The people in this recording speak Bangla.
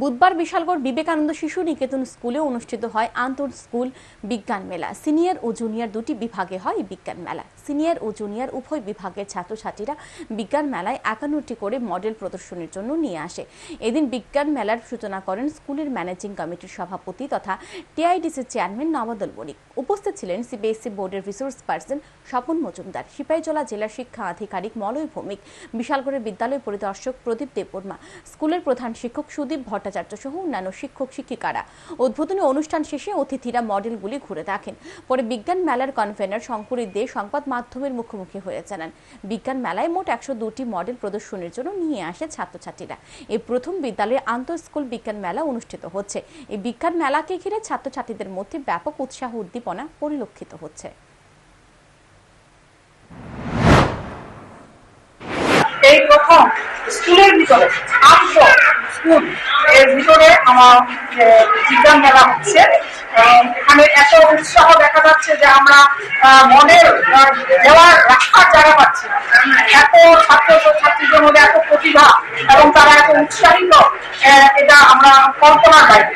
বুধবার বিশালগড় বিবেকানন্দ শিশু নিকেতন স্কুলে অনুষ্ঠিত হয় আন্তর স্কুল বিজ্ঞান মেলা। সিনিয়র ও জুনিয়র দুটি বিভাগে হয় বিজ্ঞান মেলা। সিনিয়র ও জুনিয়র উভয় বিভাগের ছাত্রছাত্রীরা বিজ্ঞান মেলায় একান্নটি করে মডেল প্রদর্শনীর জন্য নিয়ে আসে। এদিন বিজ্ঞান মেলার সূচনা করেন স্কুলের ম্যানেজিং কমিটির সভাপতি তথা টিআইডিসির চেয়ারম্যান নবাদল বণিক উপস্থিত ছিলেন সিবিএসসি বোর্ডের রিসোর্স পার্সন স্বপন মজুমদার সিপাহীজলা জেলার শিক্ষা আধিকারিক মলয় ভৌমিক, বিশালগড়ের বিদ্যালয় পরিদর্শক প্রদীপ দেববর্মা, স্কুলের প্রধান শিক্ষক সুদীপ ভট্টাচার্য সহ অন্যান্য শিক্ষক, শিক্ষিকারা। উদ্বোধনী অনুষ্ঠান শেষে অতিথিরা মডেলগুলি ঘুরে দেখেন। পরে বিজ্ঞান মেলার কনভেনার শঙ্করী দে সংবাদ মাধ্যমের মুখোমুখি হয়ে জানান, বিজ্ঞান মেলায় মোট একশো দুটি মডেল প্রদর্শনীর জন্য নিয়ে আসে ছাত্রছাত্রীরা। এই প্রথম বিদ্যালয়ে আন্তঃ স্কুল বিজ্ঞান মেলা অনুষ্ঠিত হচ্ছে। এই বিজ্ঞান মেলাকে ঘিরে ছাত্রছাত্রীদের মধ্যে ব্যাপক উৎসাহ, উদ্দীপনা পরিলক্ষিত হচ্ছে। এই প্রথম স্কুলের ভিতরে আন্ত স্কুল। এর ভিতরে আমার বিজ্ঞান মেলা হচ্ছে। এখানে এত উৎসাহ দেখা যাচ্ছে যে আমরা মনের দেওয়ার রাখার জায়গা পাচ্ছি। এত ছাত্র ছাত্রীদের মধ্যে এত প্রতিভা এবং তারা এত উৎসাহিত এটা আমরা কল্পনার বাইরে।